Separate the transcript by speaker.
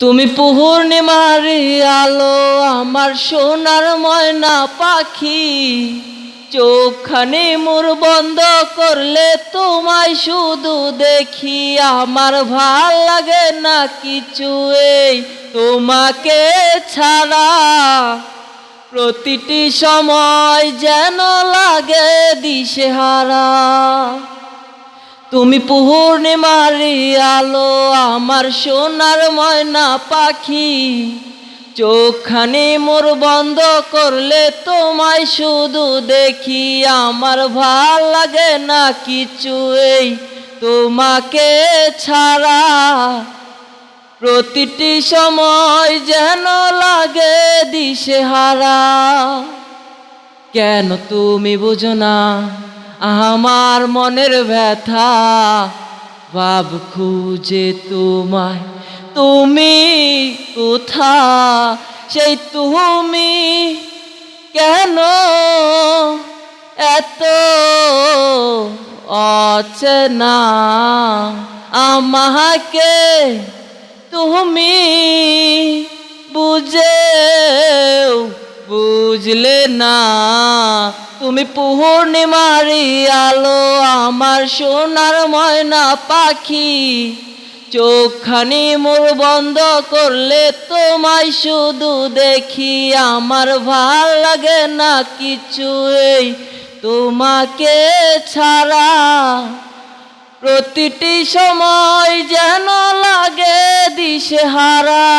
Speaker 1: তুমি পূর্ণিমার আলো, আমার সোনার ময়না পাখি। চোখখানি মোর বন্ধ করলে তোমায় শুধু দেখি। আমার ভালো লাগে না কিছু এই তোমাকে ছাড়া। প্রতিটি সময় যেন লাগে দিশেহারা। তুমি পূর্ণিমারি আলো, আমার সোনার ময়না পাখি। চোখখানি মোর বন্ধ করলে তোমায় শুধু দেখি, আমার ভালো লাগে না কিছু এই তোমাকে ছাড়া। প্রতিটি সময় যেন লাগে দিশেহারা। কেন তুমি বুঝো না? আমার মনের ব্যথা বাব খুঁজে তোমায়। তুমি কোথা সেই তুমি কেন এত অচেনা? আমাকে তুমি বুঝেও বুঝলে না, তুমি পূর্ণিমারি আলো, আমার সোনার ময়না পাখি। চোখখানি মোর বন্ধ করলে তোমায় শুধু দেখি, আমার ভালো লাগে না কিছু এই তোমাকে ছাড়া। প্রতিটি সময় যেন লাগে দিশেহারা